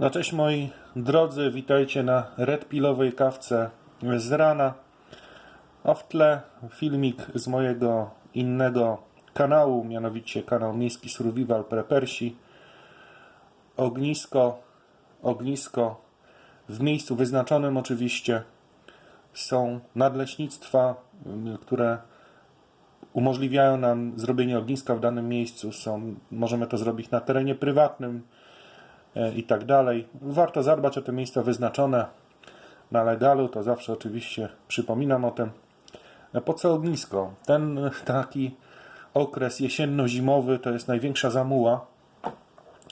No cześć moi drodzy, witajcie na Red Pillowej kawce z rana. A w tle filmik z mojego innego kanału, mianowicie kanał Miejski Survival Prepersi. Ognisko, ognisko w miejscu wyznaczonym oczywiście. Są nadleśnictwa, które umożliwiają nam zrobienie ogniska w danym miejscu. Są, możemy to zrobić na terenie prywatnym, i tak dalej. Warto zadbać o te miejsca wyznaczone na legalu, to zawsze oczywiście przypominam o tym. E, Po co ognisko? Ten e, taki okres jesienno-zimowy to jest największa zamuła.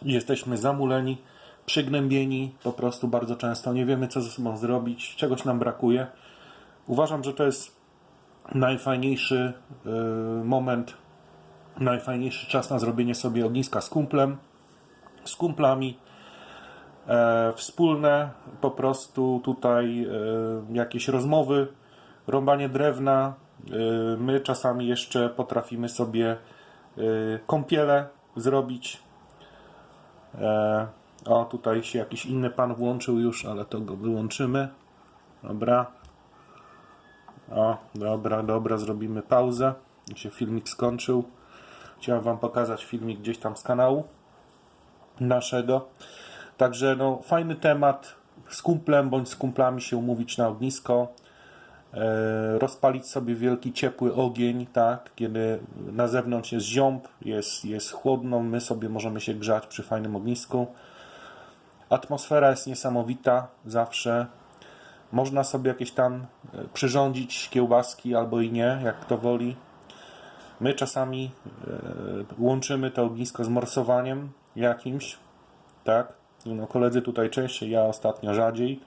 Jesteśmy zamuleni, przygnębieni po prostu bardzo często. Nie wiemy, co ze sobą zrobić, czegoś nam brakuje. Uważam, że to jest najfajniejszy moment, najfajniejszy czas na zrobienie sobie ogniska z kumplem, z kumplami. E, wspólne po prostu tutaj e, jakieś rozmowy, rąbanie drewna. E, my czasami jeszcze potrafimy sobie kąpiele zrobić. O, tutaj się jakiś inny pan włączył już, ale to go wyłączymy. Dobra. O, dobra, dobra, zrobimy pauzę. Jak się filmik skończył. Chciałem Wam pokazać filmik gdzieś tam z kanału naszego. Także no, fajny temat. Z kumplem bądź z kumplami się umówić na ognisko. E, rozpalić sobie wielki, ciepły ogień, tak? Kiedy na zewnątrz jest ziąb, jest, jest chłodno, my sobie możemy się grzać przy fajnym ognisku. Atmosfera jest niesamowita zawsze. Można sobie jakieś tam e, przyrządzić kiełbaski albo i nie, jak kto woli. My czasami e, łączymy to ognisko z morsowaniem jakimś, tak? No, koledzy tutaj częściej, ja ostatnio rzadziej.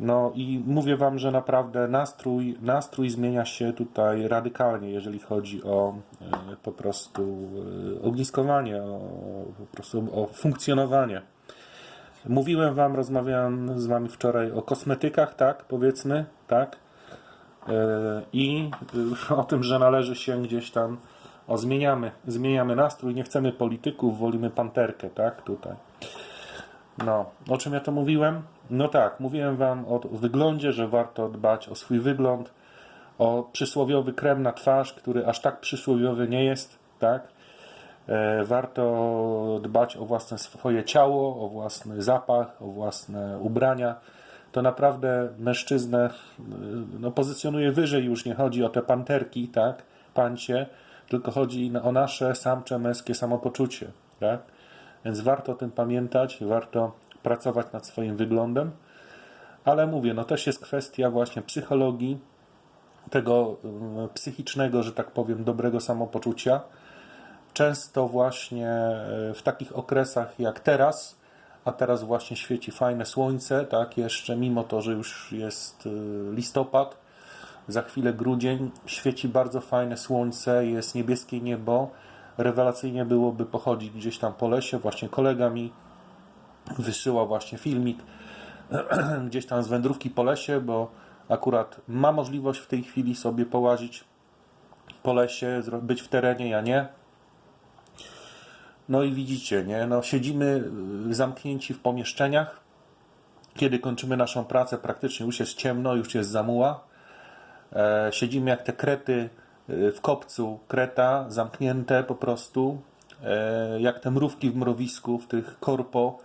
No i mówię Wam, że naprawdę nastrój, nastrój zmienia się tutaj radykalnie, jeżeli chodzi o e, po prostu e, ogniskowanie, o, po prostu o funkcjonowanie. Mówiłem Wam, rozmawiałem z Wami wczoraj o kosmetykach, tak, powiedzmy, tak, E, i o tym, że należy się gdzieś tam, o zmieniamy, zmieniamy nastrój, nie chcemy polityków, wolimy panterkę, tak, tutaj. No, o czym ja to mówiłem? No tak, mówiłem Wam o wyglądzie, że warto dbać o swój wygląd, o przysłowiowy krem na twarz, który aż tak przysłowiowy nie jest, tak? E, warto dbać o własne swoje ciało, o własny zapach, o własne ubrania. To naprawdę mężczyznę y, no, pozycjonuje wyżej, już nie chodzi o te panterki, tak? Pancie, tylko chodzi o nasze samcze męskie samopoczucie, tak? Więc warto o tym pamiętać, warto pracować nad swoim wyglądem. Ale mówię, no też jest kwestia właśnie psychologii, tego y, psychicznego, że tak powiem, dobrego samopoczucia. Często właśnie y, w takich okresach jak teraz, a teraz właśnie świeci fajne słońce, tak, jeszcze mimo to, że już jest y, listopad, za chwilę grudzień, świeci bardzo fajne słońce, jest niebieskie niebo. Rewelacyjnie byłoby pochodzić gdzieś tam po lesie. Właśnie kolega mi wysyłał właśnie filmik gdzieś tam z wędrówki po lesie, bo akurat ma możliwość w tej chwili sobie połazić po lesie, być w terenie, ja nie. No i widzicie, nie? No, siedzimy y, zamknięci w pomieszczeniach. Kiedy kończymy naszą pracę, praktycznie już jest ciemno, już jest zamuła. E, siedzimy jak te krety w kopcu kreta, zamknięte po prostu. E, jak te mrówki w mrowisku, w tych korpo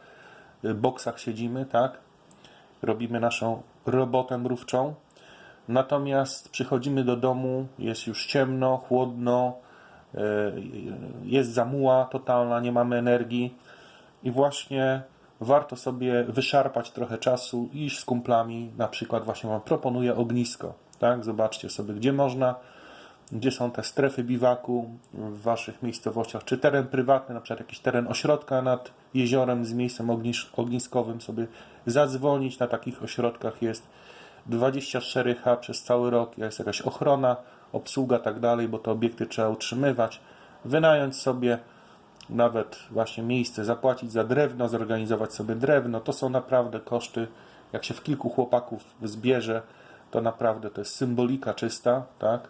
y, boksach siedzimy, tak? Robimy naszą robotę mrówczą. Natomiast przychodzimy do domu, jest już ciemno, chłodno, e, jest zamuła totalna, nie mamy energii i właśnie warto sobie wyszarpać trochę czasu, iść z kumplami, na przykład właśnie Wam proponuję ognisko, tak? Zobaczcie sobie, gdzie można, gdzie są te strefy biwaku w Waszych miejscowościach, czy teren prywatny, na przykład jakiś teren ośrodka nad jeziorem z miejscem ognisz, ogniskowym, sobie zadzwonić, na takich ośrodkach jest 24H przez cały rok, jest jakaś ochrona, obsługa, tak dalej, bo te obiekty trzeba utrzymywać, wynająć sobie nawet właśnie miejsce, zapłacić za drewno, zorganizować sobie drewno, to są naprawdę koszty, jak się w kilku chłopaków zbierze, to naprawdę to jest symbolika czysta, tak?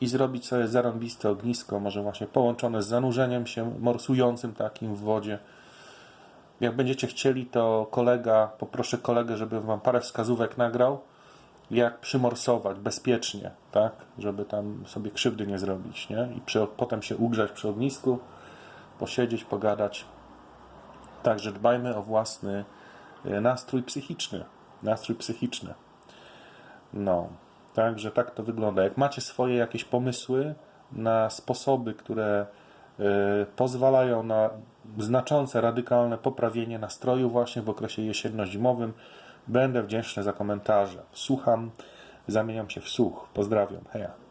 I zrobić sobie zarąbiste ognisko, może właśnie połączone z zanurzeniem się morsującym takim w wodzie. Jak będziecie chcieli, to kolega, poproszę kolegę, żeby wam parę wskazówek nagrał, jak przymorsować bezpiecznie, tak? Żeby tam sobie krzywdy nie zrobić, nie? I przy, potem się ugrzać przy ognisku, posiedzieć, pogadać. Także dbajmy o własny e, nastrój psychiczny. Nastrój psychiczny. No, także tak to wygląda. Jak macie swoje jakieś pomysły na sposoby, które e, pozwalają na znaczące, radykalne poprawienie nastroju właśnie w okresie jesienno-zimowym, będę wdzięczny za komentarze. Słucham, zamieniam się w słuch. Pozdrawiam. Heja.